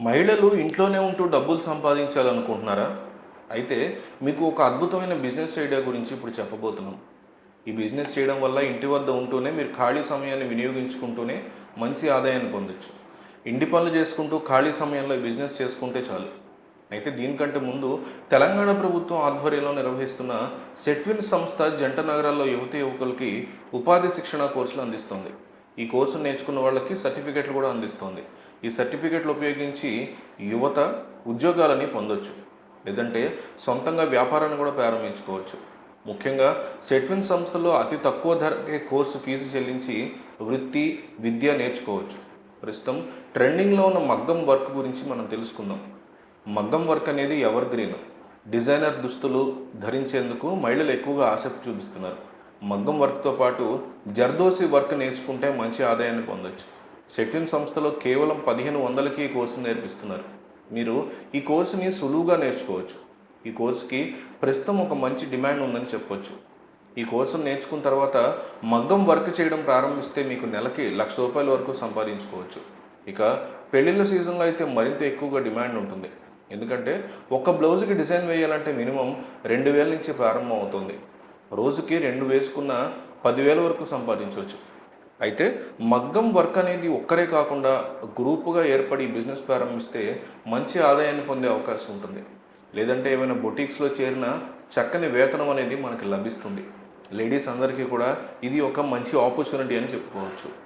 మహిళలు ఇంట్లోనే ఉంటూ డబ్బులు సంపాదించాలనుకుంటున్నారా? అయితే మీకు ఒక అద్భుతమైన బిజినెస్ ఐడియా గురించి ఇప్పుడు చెప్పబోతున్నాం. ఈ బిజినెస్ చేయడం వల్ల ఇంటి వద్ద ఉంటూనే మీరు ఖాళీ సమయాన్ని వినియోగించుకుంటూనే మంచి ఆదాయాన్ని పొందొచ్చు. ఇంటి పనులు చేసుకుంటూ ఖాళీ సమయంలో బిజినెస్ చేసుకుంటే చాలు. అయితే దీనికంటే ముందు తెలంగాణ ప్రభుత్వం ఆధ్వర్యంలో నిర్వహిస్తున్న సెట్విన్ సంస్థ జంట నగరాల్లో యువతి యువకులకి ఉపాధి శిక్షణ కోర్సులు అందిస్తుంది. ఈ కోర్సు నేర్చుకున్న వాళ్ళకి సర్టిఫికెట్లు కూడా అందిస్తుంది. ఈ సర్టిఫికేట్లు ఉపయోగించి యువత ఉద్యోగాలని పొందొచ్చు. లేదంటే సొంతంగా వ్యాపారాన్ని కూడా ప్రారంభించుకోవచ్చు. ముఖ్యంగా సెట్విన్ సంస్థలో అతి తక్కువ ధరకే కోర్సు ఫీజు చెల్లించి వృత్తి విద్య నేర్చుకోవచ్చు. ప్రస్తుతం ట్రెండింగ్లో ఉన్న మగ్గం వర్క్ గురించి మనం తెలుసుకుందాం. మగ్గం వర్క్ అనేది ఎవర్ గ్రీన్? డిజైనర్ దుస్తులు ధరించేందుకు మహిళలు ఎక్కువగా ఆసక్తి చూపిస్తున్నారు. మగ్గం వర్క్తో పాటు జర్దోసి వర్క్ నేర్చుకుంటే మంచి ఆదాయాన్ని పొందొచ్చు. సెటిన్ సంస్థలో కేవలం పదిహేను వందలకి ఈ కోర్సు నేర్పిస్తున్నారు. మీరు ఈ కోర్సుని సులువుగా నేర్చుకోవచ్చు. ఈ కోర్సుకి ప్రస్తుతం ఒక మంచి డిమాండ్ ఉందని చెప్పొచ్చు. ఈ కోర్సును నేర్చుకున్న తర్వాత మగ్గం వర్క్ చేయడం ప్రారంభిస్తే మీకు నెలకి లక్ష రూపాయల వరకు సంపాదించుకోవచ్చు. ఇక పెళ్ళిళ్ళ సీజన్లో అయితే మరింత ఎక్కువగా డిమాండ్ ఉంటుంది. ఎందుకంటే ఒక బ్లౌజ్కి డిజైన్ వేయాలంటే మినిమం రెండు వేల నుంచి ప్రారంభం అవుతుంది రోజుకి రెండు వేసుకున్న పదివేల వరకు సంపాదించవచ్చు. అయితే మగ్గం వర్క్ అనేది ఒక్కరే కాకుండా గ్రూపుగా ఏర్పడి బిజినెస్ ప్రారంభిస్తే మంచి ఆదాయాన్ని పొందే అవకాశం ఉంటుంది. లేదంటే ఏమైనా బొటిక్స్లో చేరిన చక్కని వేతనం అనేది మనకి లభిస్తుంది. లేడీస్ అందరికీ కూడా ఇది ఒక మంచి ఆపర్చునిటీ అని చెప్పుకోవచ్చు.